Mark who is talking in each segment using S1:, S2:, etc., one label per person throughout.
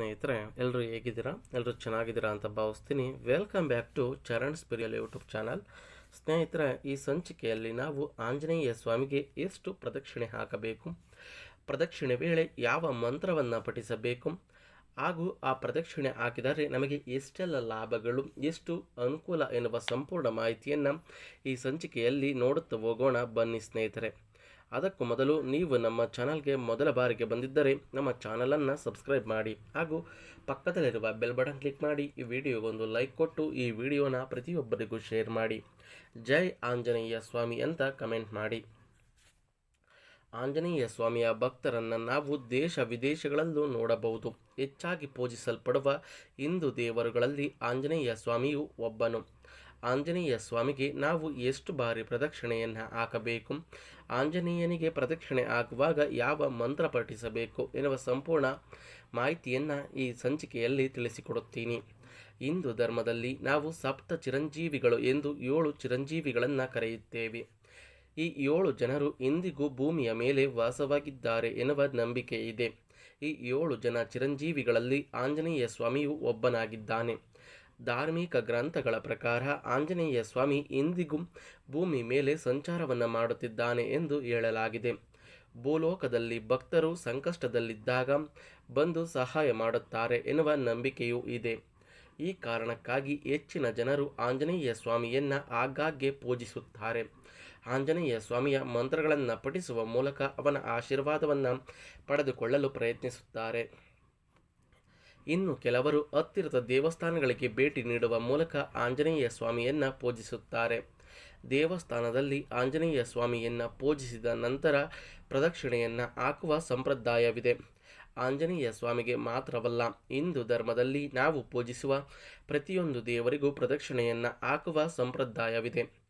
S1: ಸ್ನೇಹಿತರೆ ಎಲ್ಲರೂ ಹೇಗಿದ್ದೀರಾ? ಎಲ್ಲರೂ ಚೆನ್ನಾಗಿದ್ದೀರಾ ಅಂತ ಭಾವಿಸ್ತೀನಿ. Welcome back to Charan spiritual YouTube channel. ಸ್ನೇಹಿತರೆ, ಈ ಸಂಚಿಕೆಯಲ್ಲಿ ನಾವು ಆಂಜನೇಯ ಸ್ವಾಮಿಗೆ ಎಷ್ಟು ಪ್ರದಕ್ಷಿಣೆ ಹಾಕಬೇಕು? ಪ್ರದಕ್ಷಿಣೆ ವೇಳೆ ಯಾವ ಮಂತ್ರವನ್ನು ಪಠಿಸಬೇಕು? ಹಾಗೂ ಆ ಪ್ರದಕ್ಷಿಣೆ ಹಾಕಿದರೆ ನಮಗೆ ಎಷ್ಟೆಲ್ಲ ಲಾಭಗಳು, ಎಷ್ಟು ಅನುಕೂಲ ಎನ್ನುವ ಸಂಪೂರ್ಣ ಮಾಹಿತಿಯನ್ನು ಈ ಸಂಚಿಕೆಯಲ್ಲಿ ನೋಡುತ್ತಾ ಹೋಗೋಣ. ಬನ್ನಿ ಸ್ನೇಹಿತರೆ. ಅದಕ್ಕೂ ಮೊದಲು ನೀವು ನಮ್ಮ ಚಾನಲ್ಗೆ ಮೊದಲ ಬಾರಿಗೆ ಬಂದಿದ್ದರೆ ನಮ್ಮ ಚಾನಲನ್ನು ಸಬ್ಸ್ಕ್ರೈಬ್ ಮಾಡಿ ಹಾಗೂ ಪಕ್ಕದಲ್ಲಿರುವ ಬೆಲ್ ಬಟನ್ ಕ್ಲಿಕ್ ಮಾಡಿ ಈ ವಿಡಿಯೋಗೊಂದು ಲೈಕ್ ಕೊಟ್ಟು ಈ ವಿಡಿಯೋನ ಪ್ರತಿಯೊಬ್ಬರಿಗೂ ಶೇರ್ ಮಾಡಿ. ಜೈ ಆಂಜನೇಯ ಸ್ವಾಮಿ ಅಂತ ಕಮೆಂಟ್ ಮಾಡಿ. ಆಂಜನೇಯ ಸ್ವಾಮಿಯ ಭಕ್ತರನ್ನು ನಾವು ದೇಶ ವಿದೇಶಗಳಲ್ಲೂ ನೋಡಬಹುದು. ಹೆಚ್ಚಾಗಿ ಪೂಜಿಸಲ್ಪಡುವ ಹಿಂದೂ ದೇವರುಗಳಲ್ಲಿ ಆಂಜನೇಯ ಸ್ವಾಮಿಯು ಒಬ್ಬನು. ಆಂಜನೇಯ ಸ್ವಾಮಿಗೆ ನಾವು ಎಷ್ಟು ಬಾರಿ ಪ್ರದಕ್ಷಿಣೆಯನ್ನು ಹಾಕಬೇಕು? ಆಂಜನೇಯನಿಗೆ ಪ್ರದಕ್ಷಿಣೆ ಹಾಕುವಾಗ ಯಾವ ಮಂತ್ರ ಪಠಿಸಬೇಕು ಎನ್ನುವ ಸಂಪೂರ್ಣ ಮಾಹಿತಿಯನ್ನು ಈ ಸಂಚಿಕೆಯಲ್ಲಿ ತಿಳಿಸಿಕೊಡುತ್ತೀನಿ. ಹಿಂದೂ ಧರ್ಮದಲ್ಲಿ ನಾವು ಸಪ್ತ ಚಿರಂಜೀವಿಗಳು ಎಂದು ಏಳು ಚಿರಂಜೀವಿಗಳನ್ನು ಕರೆಯುತ್ತೇವೆ. ಈ ಏಳು ಜನರು ಇಂದಿಗೂ ಭೂಮಿಯ ಮೇಲೆ ವಾಸವಾಗಿದ್ದಾರೆ ಎನ್ನುವ ನಂಬಿಕೆ ಇದೆ. ಈ ಏಳು ಜನ ಚಿರಂಜೀವಿಗಳಲ್ಲಿ ಆಂಜನೇಯ ಸ್ವಾಮಿಯು ಒಬ್ಬನಾಗಿದ್ದಾನೆ. ಧಾರ್ಮಿಕ ಗ್ರಂಥಗಳ ಪ್ರಕಾರ ಆಂಜನೇಯ ಸ್ವಾಮಿ ಇಂದಿಗೂ ಭೂಮಿ ಮೇಲೆ ಸಂಚಾರವನ್ನು ಮಾಡುತ್ತಿದ್ದಾನೆ ಎಂದು ಹೇಳಲಾಗಿದೆ. ಭೂಲೋಕದಲ್ಲಿ ಭಕ್ತರು ಸಂಕಷ್ಟದಲ್ಲಿದ್ದಾಗ ಬಂದು ಸಹಾಯ ಮಾಡುತ್ತಾರೆ ಎನ್ನುವ ನಂಬಿಕೆಯೂ ಇದೆ. ಈ ಕಾರಣಕ್ಕಾಗಿ ಹೆಚ್ಚಿನ ಜನರು ಆಂಜನೇಯ ಸ್ವಾಮಿಯನ್ನು ಆಗಾಗ್ಗೆ ಪೂಜಿಸುತ್ತಾರೆ. ಆಂಜನೇಯ ಸ್ವಾಮಿಯ ಮಂತ್ರಗಳನ್ನು ಪಠಿಸುವ ಮೂಲಕ ಅವನ ಆಶೀರ್ವಾದವನ್ನು ಪಡೆದುಕೊಳ್ಳಲು ಪ್ರಯತ್ನಿಸುತ್ತಾರೆ. ಇನ್ನು ಕೆಲವರು ಹತ್ತಿರದ ದೇವಸ್ಥಾನಗಳಿಗೆ ಭೇಟಿ ನೀಡುವ ಮೂಲಕ ಆಂಜನೇಯ ಸ್ವಾಮಿಯನ್ನು ಪೂಜಿಸುತ್ತಾರೆ. ದೇವಸ್ಥಾನದಲ್ಲಿ ಆಂಜನೇಯ ಸ್ವಾಮಿಯನ್ನು ಪೂಜಿಸಿದ ನಂತರ ಪ್ರದಕ್ಷಿಣೆಯನ್ನು ಹಾಕುವ ಸಂಪ್ರದಾಯವಿದೆ. ಆಂಜನೇಯ ಸ್ವಾಮಿಗೆ ಮಾತ್ರವಲ್ಲ, ಹಿಂದೂ ಧರ್ಮದಲ್ಲಿ ನಾವು ಪೂಜಿಸುವ ಪ್ರತಿಯೊಂದು ದೇವರಿಗೂ ಪ್ರದಕ್ಷಿಣೆಯನ್ನು ಹಾಕುವ ಸಂಪ್ರದಾಯವಿದೆ.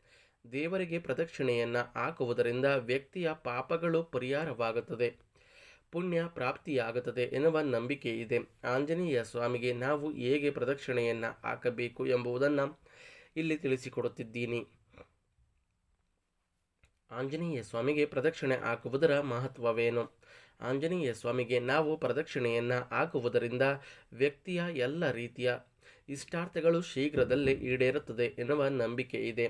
S1: ದೇವರಿಗೆ ಪ್ರದಕ್ಷಿಣೆಯನ್ನು ಹಾಕುವುದರಿಂದ ವ್ಯಕ್ತಿಯ ಪಾಪಗಳು ಪರಿಹಾರವಾಗುತ್ತದೆ. ಪುಣ್ಯ ಪ್ರಾಪ್ತಿಯಾಗುತ್ತದೆ ಎನ್ನುವ ನಂಬಿಕೆ ಇದೆ. ಆಂಜನೇಯ ಸ್ವಾಮಿಗೆ ನಾವು ಹೇಗೆ ಪ್ರದಕ್ಷಿಣೆಯನ್ನು ಹಾಕಬೇಕು ಎಂಬುದನ್ನು ಇಲ್ಲಿ ತಿಳಿಸಿಕೊಡುತ್ತಿದ್ದೀನಿ. ಆಂಜನೇಯ ಸ್ವಾಮಿಗೆ ಪ್ರದಕ್ಷಿಣೆ ಹಾಕುವುದರ ಮಹತ್ವವೇನು? ಆಂಜನೇಯ ಸ್ವಾಮಿಗೆ ನಾವು ಪ್ರದಕ್ಷಿಣೆಯನ್ನು ಹಾಕುವುದರಿಂದ ವ್ಯಕ್ತಿಯ ಎಲ್ಲ ರೀತಿಯ ಇಷ್ಟಾರ್ಥಗಳು ಶೀಘ್ರದಲ್ಲೇ ಈಡೇರುತ್ತದೆ ಎನ್ನುವ ನಂಬಿಕೆ ಇದೆ.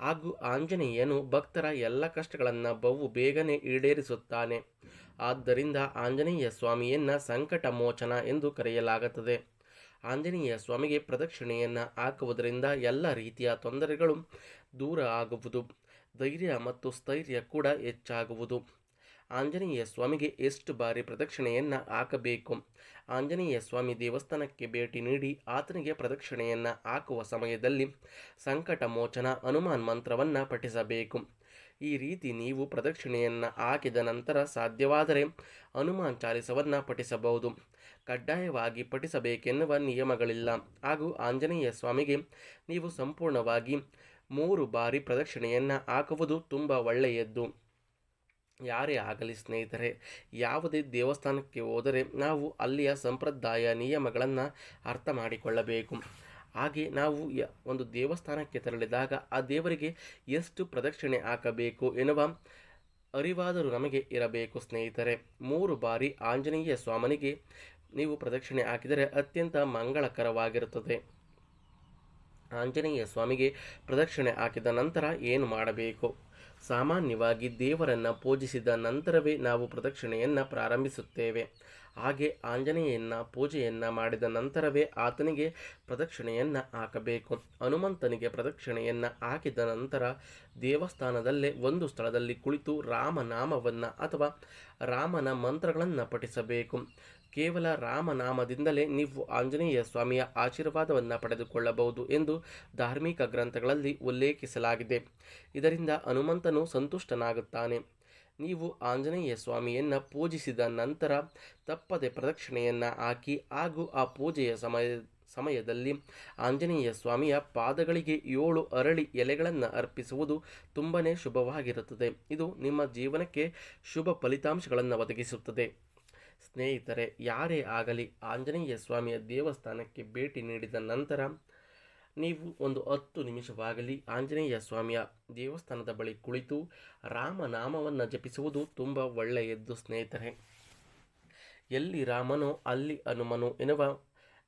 S1: ಹಾಗೂ ಆಂಜನೇಯನು ಭಕ್ತರ ಎಲ್ಲ ಕಷ್ಟಗಳನ್ನು ಬಹು ಬೇಗನೆ ಈಡೇರಿಸುತ್ತಾನೆ. ಆದ್ದರಿಂದ ಆಂಜನೇಯ ಸ್ವಾಮಿಯನ್ನು ಸಂಕಟ ಮೋಚನ ಎಂದು ಕರೆಯಲಾಗುತ್ತದೆ. ಆಂಜನೇಯ ಸ್ವಾಮಿಗೆ ಪ್ರದಕ್ಷಿಣೆಯನ್ನು ಹಾಕುವುದರಿಂದ ಎಲ್ಲ ರೀತಿಯ ತೊಂದರೆಗಳು ದೂರ ಆಗುವುದು, ಧೈರ್ಯ ಮತ್ತು ಸ್ಥೈರ್ಯ ಕೂಡ ಹೆಚ್ಚಾಗುವುದು. ಆಂಜನೇಯ ಸ್ವಾಮಿಗೆ ಎಷ್ಟು ಬಾರಿ ಪ್ರದಕ್ಷಿಣೆಯನ್ನು ಹಾಕಬೇಕು? ಆಂಜನೇಯ ಸ್ವಾಮಿ ದೇವಸ್ಥಾನಕ್ಕೆ ಭೇಟಿ ನೀಡಿ ಆತನಿಗೆ ಪ್ರದಕ್ಷಿಣೆಯನ್ನು ಹಾಕುವ ಸಮಯದಲ್ಲಿ ಸಂಕಟ ಮೋಚನ ಹನುಮಾನ್ ಮಂತ್ರವನ್ನು ಪಠಿಸಬೇಕು. ಈ ರೀತಿ ನೀವು ಪ್ರದಕ್ಷಿಣೆಯನ್ನು ಹಾಕಿದ ನಂತರ ಸಾಧ್ಯವಾದರೆ ಹನುಮಾನ್ ಚಾಲಿಸವನ್ನು ಪಠಿಸಬಹುದು. ಕಡ್ಡಾಯವಾಗಿ ಪಠಿಸಬೇಕೆನ್ನುವ ನಿಯಮಗಳಿಲ್ಲ. ಹಾಗೂ ಆಂಜನೇಯ ಸ್ವಾಮಿಗೆ ನೀವು ಸಂಪೂರ್ಣವಾಗಿ ಮೂರು ಬಾರಿ ಪ್ರದಕ್ಷಿಣೆಯನ್ನು ಹಾಕುವುದು ತುಂಬ ಒಳ್ಳೆಯದ್ದು. ಯಾರೇ ಆಗಲಿ ಸ್ನೇಹಿತರೆ, ಯಾವುದೇ ದೇವಸ್ಥಾನಕ್ಕೆ ಹೋದರೆ ನಾವು ಅಲ್ಲಿಯ ಸಂಪ್ರದಾಯ ನಿಯಮಗಳನ್ನು ಅರ್ಥ ಮಾಡಿಕೊಳ್ಳಬೇಕು. ಹಾಗೆ ನಾವು ಒಂದು ದೇವಸ್ಥಾನಕ್ಕೆ ತೆರಳಿದಾಗ ಆ ದೇವರಿಗೆ ಎಷ್ಟು ಪ್ರದಕ್ಷಿಣೆ ಹಾಕಬೇಕು ಎನ್ನುವ ಅರಿವಾದರೂ ನಮಗೆ ಇರಬೇಕು, ಸ್ನೇಹಿತರೆ. ಮೂರು ಬಾರಿ ಆಂಜನೇಯ ಸ್ವಾಮನಿಗೆ ನೀವು ಪ್ರದಕ್ಷಿಣೆ ಹಾಕಿದರೆ ಅತ್ಯಂತ ಮಂಗಳಕರವಾಗಿರುತ್ತದೆ. ಆಂಜನೇಯ ಸ್ವಾಮಿಗೆ ಪ್ರದಕ್ಷಿಣೆ ಹಾಕಿದ ನಂತರ ಏನು ಮಾಡಬೇಕು? ಸಾಮಾನ್ಯವಾಗಿ ದೇವರನ್ನು ಪೂಜಿಸಿದ ನಂತರವೇ ನಾವು ಪ್ರದಕ್ಷಿಣೆಯನ್ನು ಪ್ರಾರಂಭಿಸುತ್ತೇವೆ. ಹಾಗೆ ಆಂಜನೇಯನ ಪೂಜೆಯನ್ನ ಮಾಡಿದ ನಂತರವೇ ಆತನಿಗೆ ಪ್ರದಕ್ಷಿಣೆಯನ್ನು ಹಾಕಬೇಕು. ಹನುಮಂತನಿಗೆ ಪ್ರದಕ್ಷಿಣೆಯನ್ನು ಹಾಕಿದ ನಂತರ ದೇವಸ್ಥಾನದಲ್ಲೇ ಒಂದು ಸ್ಥಳದಲ್ಲಿ ಕುಳಿತು ರಾಮನಾಮವನ್ನು ಅಥವಾ ರಾಮನ ಮಂತ್ರಗಳನ್ನು ಪಠಿಸಬೇಕು. ಕೇವಲ ರಾಮನಾಮದಿಂದಲೇ ನೀವು ಆಂಜನೇಯ ಸ್ವಾಮಿಯ ಆಶೀರ್ವಾದವನ್ನು ಪಡೆದುಕೊಳ್ಳಬಹುದು ಎಂದು ಧಾರ್ಮಿಕ ಗ್ರಂಥಗಳಲ್ಲಿ ಉಲ್ಲೇಖಿಸಲಾಗಿದೆ. ಇದರಿಂದ ಹನುಮಂತನು ಸಂತುಷ್ಟನಾಗುತ್ತಾನೆ. ನೀವು ಆಂಜನೇಯ ಸ್ವಾಮಿಯನ್ನು ಪೂಜಿಸಿದ ನಂತರ ತಪ್ಪದೆ ಪ್ರದಕ್ಷಿಣೆಯನ್ನು ಹಾಕಿ ಹಾಗೂ ಆ ಪೂಜೆಯ ಸಮಯ, ಸಮಯದಲ್ಲಿ ಆಂಜನೇಯ ಸ್ವಾಮಿಯ ಪಾದಗಳಿಗೆ ಏಳು ಅರಳಿ ಎಲೆಗಳನ್ನು ಅರ್ಪಿಸುವುದು ತುಂಬಾ ಶುಭವಾಗಿರುತ್ತದೆ. ಇದು ನಿಮ್ಮ ಜೀವನಕ್ಕೆ ಶುಭ ಫಲಿತಾಂಶಗಳನ್ನು ಒದಗಿಸುತ್ತದೆ. ಸ್ನೇಹಿತರೆ, ಯಾರೇ ಆಗಲಿ ಆಂಜನೇಯ ಸ್ವಾಮಿಯ ದೇವಸ್ಥಾನಕ್ಕೆ ಭೇಟಿ ನೀಡಿದ ನಂತರ ನೀವು ಒಂದು ಹತ್ತು ನಿಮಿಷವಾಗಲಿ ಆಂಜನೇಯ ಸ್ವಾಮಿಯ ದೇವಸ್ಥಾನದ ಬಳಿ ಕುಳಿತು ರಾಮನಾಮವನ್ನು ಜಪಿಸುವುದು ತುಂಬ ಒಳ್ಳೆಯದ್ದು ಸ್ನೇಹಿತರೆ. ಎಲ್ಲಿ ರಾಮನೋ, ಅಲ್ಲಿ ಹನುಮನು ಎನ್ನುವ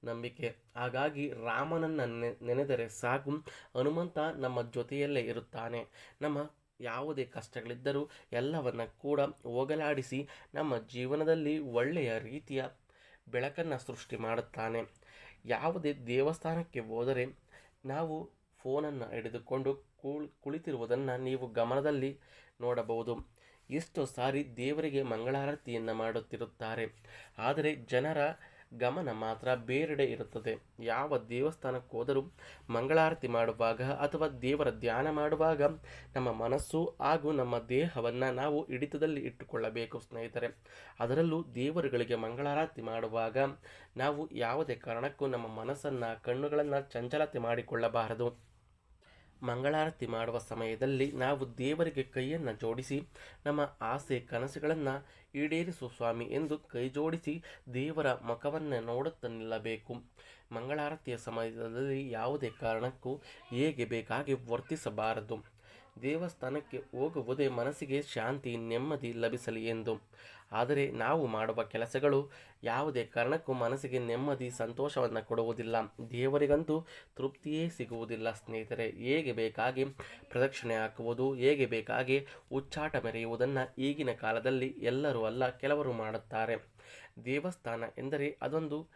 S1: ನಂಬಿಕೆ. ಹಾಗಾಗಿ ರಾಮನನ್ನು ನೆನೆದರೆ ಸಾಕು. ಹನುಮಂತ ನಮ್ಮ ಜೊತೆಯಲ್ಲೇ ಇರುತ್ತಾನೆ. ನಮ್ಮ ಯಾವುದೇ ಕಷ್ಟಗಳಿದ್ದರೂ ಎಲ್ಲವನ್ನು ಕೂಡ ಹೋಗಲಾಡಿಸಿ ನಮ್ಮ ಜೀವನದಲ್ಲಿ ಒಳ್ಳೆಯ ರೀತಿಯ ಬೆಳಕನ್ನು ಸೃಷ್ಟಿ ಮಾಡುತ್ತಾನೆ. ಯಾವುದೇ ದೇವಸ್ಥಾನಕ್ಕೆ ಹೋದರೆ ನಾವು ಫೋನನ್ನು ಹಿಡಿದುಕೊಂಡು ಕುಳ್, ಕುಳಿತಿರುವುದನ್ನು ನೀವು ಗಮನದಲ್ಲಿ ನೋಡಬಹುದು. ಎಷ್ಟೋ ಸಾರಿ ದೇವರಿಗೆ ಮಂಗಳಾರತಿಯನ್ನು ಮಾಡುತ್ತಿರುತ್ತಾರೆ. ಆದರೆ ಜನರ ಗಮನ ಮಾತ್ರ ಬೇರೆಡೆ ಇರುತ್ತದೆ. ಯಾವ ದೇವಸ್ಥಾನಕ್ಕೆ ಹೋದರೂ ಮಂಗಳಾರತಿ ಮಾಡುವಾಗ ಅಥವಾ ದೇವರ ಧ್ಯಾನ ಮಾಡುವಾಗ ನಮ್ಮ ಮನಸ್ಸು ಹಾಗೂ ನಮ್ಮ ದೇಹವನ್ನು ನಾವು ಹಿಡಿತದಲ್ಲಿ ಇಟ್ಟುಕೊಳ್ಳಬೇಕು, ಸ್ನೇಹಿತರೆ. ಅದರಲ್ಲೂ ದೇವರುಗಳಿಗೆ ಮಂಗಳಾರತಿ ಮಾಡುವಾಗ ನಾವು ಯಾವುದೇ ಕಾರಣಕ್ಕೂ ನಮ್ಮ ಮನಸ್ಸನ್ನು, ಕಣ್ಣುಗಳನ್ನು ಚಂಚಲತೆ ಮಾಡಿಕೊಳ್ಳಬಾರದು. ಮಂಗಳಾರತಿ ಮಾಡುವ ಸಮಯದಲ್ಲಿ ನಾವು ದೇವರಿಗೆ ಕೈಯನ್ನು ಜೋಡಿಸಿ, ನಮ್ಮ ಆಸೆ ಕನಸುಗಳನ್ನು ಈಡೇರಿಸು ಸ್ವಾಮಿ ಎಂದು ಕೈ ಜೋಡಿಸಿ ದೇವರ ಮುಖವನ್ನು ನೋಡುತ್ತಾ ನಿಲ್ಲಬೇಕು. ಮಂಗಳಾರತಿಯ ಸಮಯದಲ್ಲಿ ಯಾವುದೇ ಕಾರಣಕ್ಕೂ ಹೇಗೆ ಬೇಕಾಗಿ ವರ್ತಿಸಬಾರದು? ದೇವಸ್ಥಾನಕ್ಕೆ ಹೋಗುವುದೇ ಮನಸ್ಸಿಗೆ ಶಾಂತಿ, ನೆಮ್ಮದಿ ಲಭಿಸಲಿ ಎಂದು. ಆದರೆ ನಾವು ಮಾಡುವ ಕೆಲಸಗಳು ಯಾವುದೇ ಕಾರಣಕ್ಕೂ ಮನಸ್ಸಿಗೆ ನೆಮ್ಮದಿ, ಸಂತೋಷವನ್ನು ಕೊಡುವುದಿಲ್ಲ. ದೇವರಿಗಂತೂ ತೃಪ್ತಿಯೇ ಸಿಗುವುದಿಲ್ಲ ಸ್ನೇಹಿತರೆ. ಹೇಗೆ ಬೇಕಾಗಿ ಪ್ರದಕ್ಷಿಣೆ ಹಾಕುವುದು, ಹೇಗೆ ಬೇಕಾಗಿ ಉಚ್ಚಾಟ ಮೆರೆಯುವುದನ್ನು ಈಗಿನ ಕಾಲದಲ್ಲಿ ಎಲ್ಲರೂ ಅಲ್ಲ, ಕೆಲವರು ಮಾಡುತ್ತಾರೆ. ದೇವಸ್ಥಾನ ಎಂದರೆ ಅದೊಂದು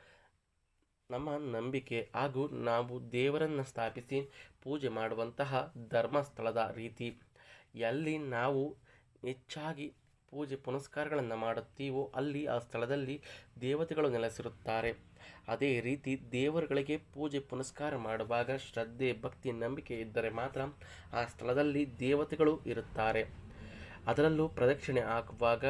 S1: ನಮ್ಮ ನಂಬಿಕೆ ಹಾಗೂ ನಾವು ದೇವರನ್ನು ಸ್ಥಾಪಿಸಿ ಪೂಜೆ ಮಾಡುವಂತಹ ಧರ್ಮಸ್ಥಳದ ರೀತಿ. ಎಲ್ಲಿ ನಾವು ಹೆಚ್ಚಾಗಿ ಪೂಜೆ ಪುನಸ್ಕಾರಗಳನ್ನು ಮಾಡುತ್ತೀವೋ ಅಲ್ಲಿ ಆ ಸ್ಥಳದಲ್ಲಿ ದೇವತೆಗಳು ನೆಲೆಸಿರುತ್ತಾರೆ. ಅದೇ ರೀತಿ ದೇವರುಗಳಿಗೆ ಪೂಜೆ ಪುನಸ್ಕಾರ ಮಾಡುವಾಗ ಶ್ರದ್ಧೆ, ಭಕ್ತಿ, ನಂಬಿಕೆ ಇದ್ದರೆ ಮಾತ್ರ ಆ ಸ್ಥಳದಲ್ಲಿ ದೇವತೆಗಳು ಇರುತ್ತಾರೆ. ಅದರಲ್ಲೂ ಪ್ರದಕ್ಷಿಣೆ ಹಾಕುವಾಗ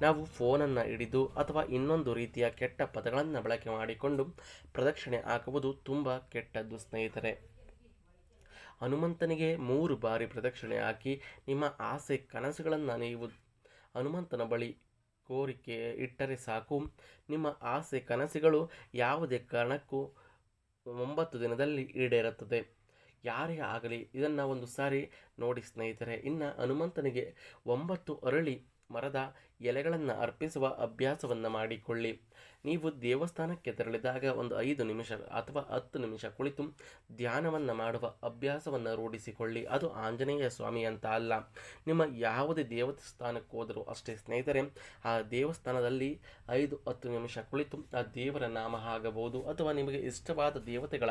S1: ನಾವು ಫೋನನ್ನು ಹಿಡಿದು ಅಥವಾ ಇನ್ನೊಂದು ರೀತಿಯ ಕೆಟ್ಟ ಪದಗಳನ್ನು ಬಳಕೆ ಮಾಡಿಕೊಂಡು ಪ್ರದಕ್ಷಿಣೆ ಹಾಕುವುದು ತುಂಬ ಕೆಟ್ಟದ್ದು ಸ್ನೇಹಿತರೆ ಹನುಮಂತನಿಗೆ ಮೂರು ಬಾರಿ ಪ್ರದಕ್ಷಿಣೆ ಹಾಕಿ ನಿಮ್ಮ ಆಸೆ ಕನಸುಗಳನ್ನು ನೀವು ಹನುಮಂತನ ಬಳಿ ಕೋರಿಕೆ ಇಟ್ಟರೆ ಸಾಕು. ನಿಮ್ಮ ಆಸೆ ಕನಸುಗಳು ಯಾವುದೇ ಕಾರಣಕ್ಕೂ ಒಂಬತ್ತು ದಿನದಲ್ಲಿ ಈಡೇರುತ್ತದೆ. ಯಾರೇ ಆಗಲಿ ಇದನ್ನು ಒಂದು ಸಾರಿ ನೋಡಿ ಸ್ನೇಹಿತರೆ, ಇನ್ನು ಹನುಮಂತನಿಗೆ ಒಂಬತ್ತು ಅರಳಿ ಮರದ ಎಲೆಗಳನ್ನು ಅರ್ಪಿಸುವ ಅಭ್ಯಾಸವನ್ನು ಮಾಡಿಕೊಳ್ಳಿ. ನೀವು ದೇವಸ್ಥಾನಕ್ಕೆ ತೆರಳಿದಾಗ ಒಂದು ಐದು ನಿಮಿಷ ಅಥವಾ ಹತ್ತು ನಿಮಿಷ ಕುಳಿತು ಧ್ಯಾನವನ್ನು ಮಾಡುವ ಅಭ್ಯಾಸವನ್ನು ರೂಢಿಸಿಕೊಳ್ಳಿ. ಅದು ಆಂಜನೇಯ ಸ್ವಾಮಿ ಅಂತ ಅಲ್ಲ. ನಿಮ್ಮ ಯಾವುದೇ ದೇವಸ್ಥಾನಕ್ಕೆ ಹೋದರೂ ಅಷ್ಟೇ ಸ್ನೇಹಿತರೆ, ಆ ದೇವಸ್ಥಾನದಲ್ಲಿ ಐದು ಹತ್ತು ನಿಮಿಷ ಕುಳಿತು ಆ ದೇವರ ನಾಮ ಆಗಬಹುದು ಅಥವಾ ನಿಮಗೆ ಇಷ್ಟವಾದ ದೇವತೆಗಳ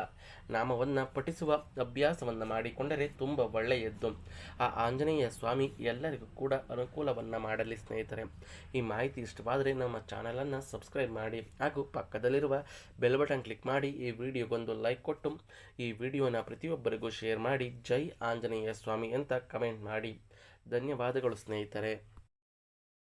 S1: ನಾಮವನ್ನು ಪಠಿಸುವ ಅಭ್ಯಾಸವನ್ನು ಮಾಡಿಕೊಂಡರೆ ತುಂಬ ಒಳ್ಳೆಯದ್ದು. ಆ ಆಂಜನೇಯ ಸ್ವಾಮಿ ಎಲ್ಲರಿಗೂ ಕೂಡ ಅನುಕೂಲವನ್ನು ಮಾಡಲಿ ಸ್ನೇಹಿತರೆ. ಈ ಮಾಹಿತಿ ಇಷ್ಟವಾದರೆ ನಮ್ಮ ಚಾನಲನ್ನು ಸಬ್ಸ್ಕ್ರೈಬ್ ಮಾಡಿ. ಹಾಗೂ ಪಕ್ಕದಲ್ಲಿರುವ ಬೆಲ್ ಬಟನ್ ಕ್ಲಿಕ್ ಮಾಡಿ ಈ ವಿಡಿಯೋಗೊಂದು ಲೈಕ್ ಕೊಟ್ಟು ಈ ವಿಡಿಯೋನ ಪ್ರತಿಯೊಬ್ಬರಿಗೂ ಶೇರ್ ಮಾಡಿ ಜೈ ಆಂಜನೇಯ ಸ್ವಾಮಿ ಅಂತ ಕಮೆಂಟ್ ಮಾಡಿ. ಧನ್ಯವಾದಗಳು ಸ್ನೇಹಿತರೆ.